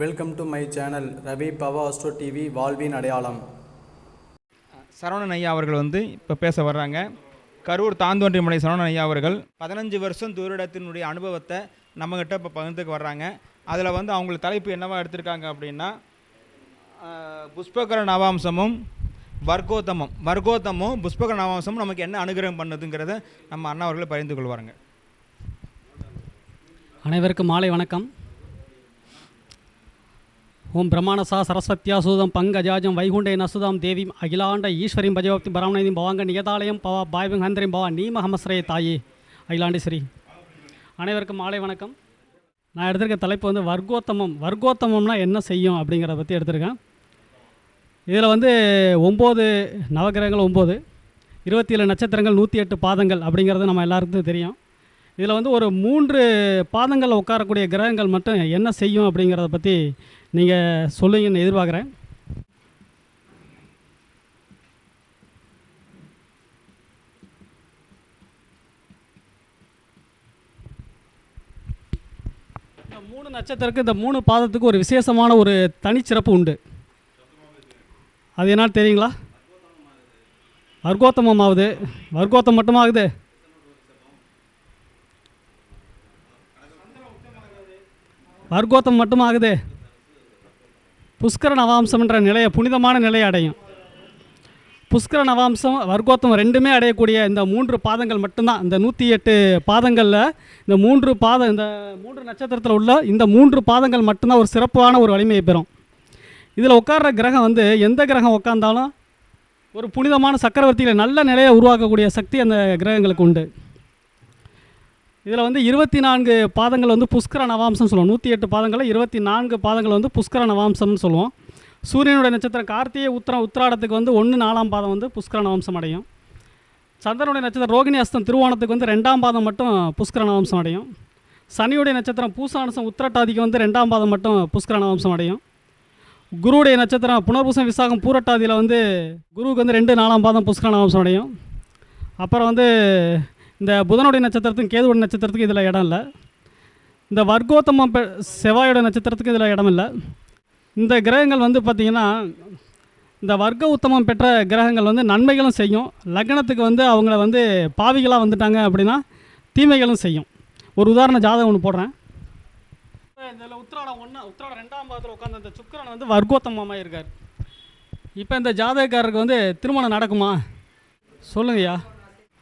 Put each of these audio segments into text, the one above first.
Welcome to my channel Ravi Bava astro TV வாழ்வின் அடையாளம் சரவணன் ஐயா அவர்கள் வந்து இப்போ பேச வர்றாங்க. கரூர் தாந்தோன்றிமலை சரவணன் ஐயா அவர்கள் பதினஞ்சு வருஷம் தூரிடத்தினுடைய அனுபவத்தை நம்மக்கிட்ட இப்போ பகிர்ந்துக்கு வர்றாங்க. அதில் வந்து அவங்களுக்கு தலைப்பு என்னவா எடுத்திருக்காங்க அப்படின்னா புஷ்பகர நவாம்சமும் வர்க்கோத்தமம். வர்க்கோத்தமும் புஷ்பகர நவாம்சமும் நமக்கு என்ன அனுகிரகம் பண்ணுதுங்கிறத நம்ம அண்ணா அவர்களை பகிர்ந்து கொள்வாருங்க. அனைவருக்கும் மாலை வணக்கம். ஓம் பிரமாணசா சரஸ்வத்யா சூதம் பங்கஜாஜம் வைகுண்டே நசுதாம் தேவிம் அகிலாண்ட ஈஸ்வரிம் பஜபக்தி பரமநதிம் பவாங்க நியதாலயம் பவா பாய்வங் ஹந்திரிம் பவா நீமஹமஸ்ரே தாயே. அகிலாண்டேஸ்வரி. அனைவருக்கும் மாலை வணக்கம். நான் எடுத்திருக்க தலைப்பு வந்து வர்க்கோத்தமம். வர்க்கோத்தமம்னா என்ன செய்யும் அப்படிங்கிறத பற்றி எடுத்திருக்கேன். இதில் வந்து ஒம்பது நவகிரகங்கள் ஒம்பது. இருபத்தி ஏழு நட்சத்திரங்கள் நூற்றி எட்டு பாதங்கள் அப்படிங்கிறது நம்ம எல்லாருக்கும் தெரியும். இதில் வந்து ஒரு மூன்று பாதங்களில் உட்காரக்கூடிய கிரகங்கள் மட்டும் என்ன செய்யும் அப்படிங்கிறத பற்றி நீங்கள் சொல்லுங்கன்னு எதிர்பார்க்குறேன். இந்த மூணு நட்சத்திரத்துக்கு இந்த மூணு பாதத்துக்கு ஒரு விசேஷமான ஒரு தனிச்சிறப்பு உண்டு. அது என்னன்னு தெரியுங்களா? வர்கோத்தமம் ஆகுது. வர்க்கோத்தம் மட்டுமாகுது. வர்க்கோத்தம் மட்டும் ஆகுது புஷ்கர நவாம்சம்ன்ற நிலையை புனிதமான நிலையை அடையும். புஷ்கர நவாம்சம் வர்க்கோத்தம் ரெண்டுமே அடையக்கூடிய இந்த மூன்று பாதங்கள் மட்டும்தான். இந்த நூற்றி எட்டு பாதங்களில் இந்த மூன்று பாதம் இந்த மூன்று நட்சத்திரத்தில் உள்ள இந்த மூன்று பாதங்கள் மட்டும்தான் ஒரு சிறப்பான ஒரு வலிமையை பெறும். இதில் உட்கார்ற கிரகம் வந்து எந்த கிரகம் உட்காந்தாலும் ஒரு புனிதமான சக்கரவர்த்தியில் நல்ல நிலையை உருவாக்கக்கூடிய சக்தி அந்த கிரகங்களுக்கு உண்டு. இதில் வந்து இருபத்தி நான்கு பாதங்கள் வந்து புஷ்கர நவாம்சம்னு சொல்லுவோம். நூற்றி எட்டு பாதங்களில் இருபத்தி நான்கு பாதங்கள் வந்து புஷ்கர நவாம்சம்னு சொல்லுவோம். சூரியனுடைய நட்சத்திரம் கார்த்திகை உத்திரம் உத்திராடத்துக்கு வந்து ஒன்று நாலாம் பாதம் வந்து புஷ்கர நவாம்சம் அடையும். சந்திரனுடைய நட்சத்திரம் ரோகிணி அஸ்தம் திருவோணத்துக்கு வந்து ரெண்டாம் பாதம் மட்டும் புஷ்கர நவாம்சம் அடையும். சனியுடைய நட்சத்திரம் பூசானசம் உத்திரட்டாதிக்கு வந்து ரெண்டாம் பாதம் மட்டும் புஷ்கர நவாம்சம் அடையும். குருவுடைய நட்சத்திரம் புனர்பூசம் விசாகம் பூரட்டாதியில் வந்து குருவுக்கு வந்து ரெண்டு நாலாம் பாதம் புஷ்கர நவாம்சம் அடையும். அப்புறம் வந்து இந்த புதனுடைய நட்சத்திரத்துக்கும் கேதுவோட நட்சத்திரத்துக்கு இதில் இடம் இல்லை. இந்த வர்க்கோத்தமம் பெ செவ்வாயோட நட்சத்திரத்துக்கு இதில் இடம் இல்லை. இந்த கிரகங்கள் வந்து பார்த்திங்கன்னா இந்த வர்க்க உத்தமம் பெற்ற கிரகங்கள் வந்து நன்மைகளும் செய்யும். லக்னத்துக்கு வந்து அவங்கள வந்து பாவிகளாக வந்துட்டாங்க அப்படின்னா தீமைகளும் செய்யும். ஒரு உதாரண ஜாதகம் ஒன்று போடுறேன். இதில் உத்திராடம் ஒன்று உத்திராடம் ரெண்டாம் பாதத்தில் உட்காந்து அந்த சுக்கரன் வந்து வர்க்கோத்தமமாக இருக்கார். இப்போ இந்த ஜாதகக்காரருக்கு வந்து திருமணம் நடக்குமா? சொல்லுங்கய்யா.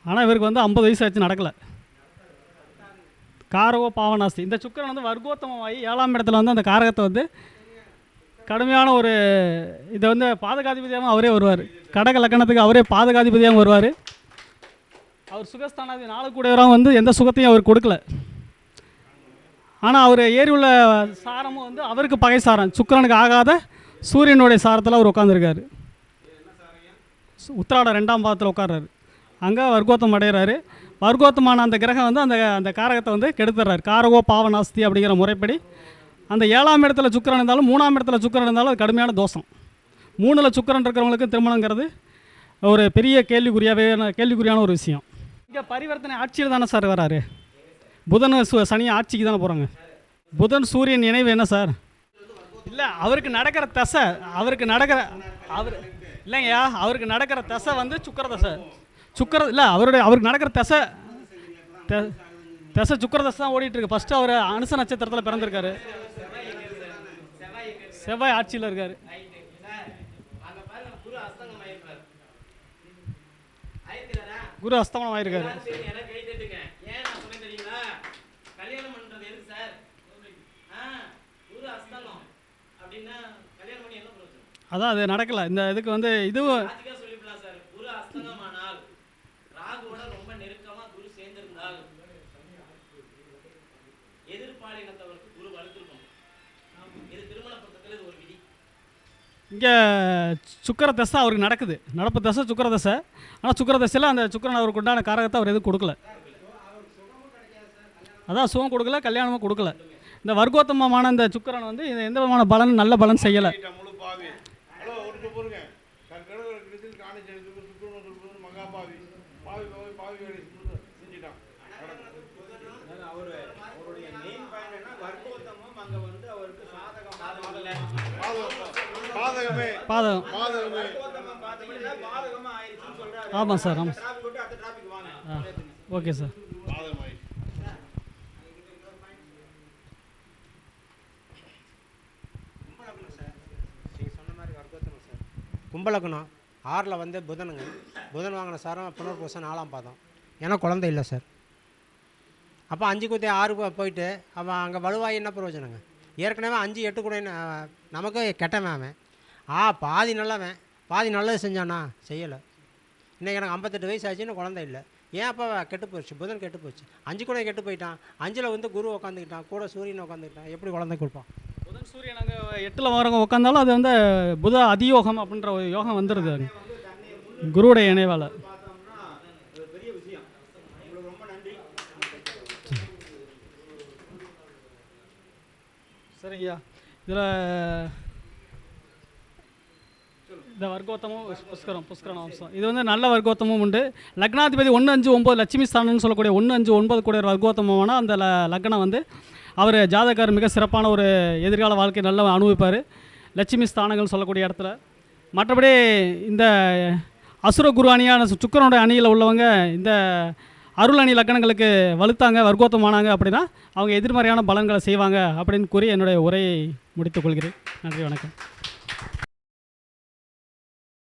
ஆனால் இவருக்கு வந்து ஐம்பது வயசு ஆச்சு நடக்கலை. காரகோ பாவனாஸ்தி இந்த சுக்கிரன் வந்து வர்க்கோத்தமமாகி ஏழாம் இடத்துல வந்து அந்த காரகத்தை வந்து கடுமையான ஒரு இதை வந்து பாதகாதிபதியாகவும் அவரே வருவார். கடக லக்கணத்துக்கு அவரே பாதகாதிபதியாகவும் வருவார். அவர் சுகஸ்தானாதி நாலு கூடையவராக வந்து எந்த சுகத்தையும் அவர் கொடுக்கல. ஆனால் அவர் ஏறி உள்ள சாரமும் வந்து அவருக்கு பகை சாரம். சுக்கிரனுக்கு ஆகாத சூரியனுடைய சாரத்தில் அவர் உட்காந்துருக்காரு உத்திராட ரெண்டாம் பாதத்தில் உட்கார்றாரு. அங்கே வர்க்கோத்தம் அடைகிறாரு வர்க்கோத்தமான அந்த கிரகம் வந்து அந்த அந்த காரகத்தை வந்து கெடுத்துறாரு. காரகோ பாவநாஸ்தி அப்படிங்கிற முறைப்படி. அந்த ஏழாம் இடத்துல சுக்கிரன் இருந்தாலும் மூணாம் இடத்துல சுக்கிரன் இருந்தாலும் அது கடுமையான தோஷம். மூணில் சுக்கிரன் இருக்கிறவங்களுக்கு திருமணங்கிறது ஒரு பெரிய கேள்விக்குறியாவே கேள்விக்குறியான ஒரு விஷயம். இங்கே பரிவர்த்தனை ஆட்சியில் தானே சார் வராரு? புதன் சு- சனி ஆட்சிக்கு தானே போகிறாங்க புதன் சூரியன் இணைவு என்ன சார்? இல்லை அவருக்கு நடக்கிற தசை அவருக்கு நடக்கிற அவர் இல்லைங்கய்யா அவருக்கு நடக்கிற தசை வந்து சுக்கர தசை சுக்கர இல்லை அவருடைய அவருக்கு நடக்கிற தசை தசை சுக்கர தசை தான் ஓடிட்டு இருக்கு. ஃபர்ஸ்ட் அவர் அனுச நட்சத்திரத்தில் பிறந்திருக்காரு. செவ்வாய் ஆட்சியில் இருக்காரு. குரு அஸ்தமனம் ஆயிருக்காரு. அதான் அது நடக்கல. இந்த இதுக்கு வந்து இதுவும் இங்கே சுக்கர தசை அவருக்கு நடக்குது நடப்பு தசை சுக்கர தசை ஆனால் சுக்கர தசையில் அந்த சுக்கரன் அவருக்கு உண்டான காரகத்தை அவர் எதுவும் கொடுக்கல அதான் சுகம் கொடுக்கல கல்யாணமும் கொடுக்கல இந்த வர்க்கோத்தமமான இந்த சுக்கரன் வந்து இந்த எந்த விதமான பலன் நல்ல பலன் செய்யலை பாவி பாதகம். ஆமாம் சார் ஆமாம் ஆ ஓகே சார். சொன்ன மாதிரி சார் கும்பலக்கணம் ஆறில் வந்து புதனுங்க. புதன் வாங்கின சாரம் புனர்பூசம் நாலாம் பாதம். ஏன்னா குழந்தை இல்லை சார். அப்போ அஞ்சு குத்தி ஆறு போயிட்டு அவன் அங்கே வலுவாகி என்ன பிரயோஜனங்க? ஏற்கனவே அஞ்சு எட்டு கூட நமக்கு கெட்டவன் அவன். ஆ பாதி நல்லவன். பாதி நல்லது செஞ்சானா? செய்யலை. இன்றைக்கி எனக்கு ஐம்பத்தெட்டு வயசு ஆச்சுன்னு குழந்தை இல்லை. ஏன் அப்போ கெட்டு போச்சு? புதன் கெட்டு போச்சு. அஞ்சு கூட கெட்டு போயிட்டான். அஞ்சில் வந்து குரு உட்காந்துக்கிட்டான் கூட சூரியன் உட்காந்துக்கிட்டான் எப்படி குழந்தை கொடுப்பான்? புதன் சூரியன் அங்கே எட்டில் வரவங்க உட்காந்தாலும் அது வந்து புத அதியோகம் அப்படின்ற ஒரு யோகம் வந்துடுது குருவுடைய இணைவால். சரிங்கய்யா. இதில் இந்த வர்க்கோத்தமும் புஷ்கரம் புஷ்கரம் அம்சம் இது வந்து நல்ல வர்க்கோத்தமும் உண்டு. லக்னாதிபதி ஒன்று அஞ்சு ஒம்பது லட்சுமி ஸ்தானம்னு சொல்லக்கூடிய ஒன்று அஞ்சு ஒன்பது கூட வர்க்கோத்தமமான அந்த ல லக்னம் வந்து அவர் ஜாதகர் மிக சிறப்பான ஒரு எதிர்கால வாழ்க்கை நல்லா அனுபவிப்பார். லட்சுமி ஸ்தானங்கள் சொல்லக்கூடிய இடத்துல. மற்றபடி இந்த அசுர குரு அணியான சுக்கரனுடைய அணியில் உள்ளவங்க இந்த அருள் அணி லக்கணங்களுக்கு வலுத்தாங்க வர்க்கோத்தமானாங்க அப்படின்னா அவங்க எதிர்மறையான பலன்களை செய்வாங்க அப்படின்னு கூறி என்னுடைய உரையை முடித்துக் கொள்கிறேன். நன்றி வணக்கம்.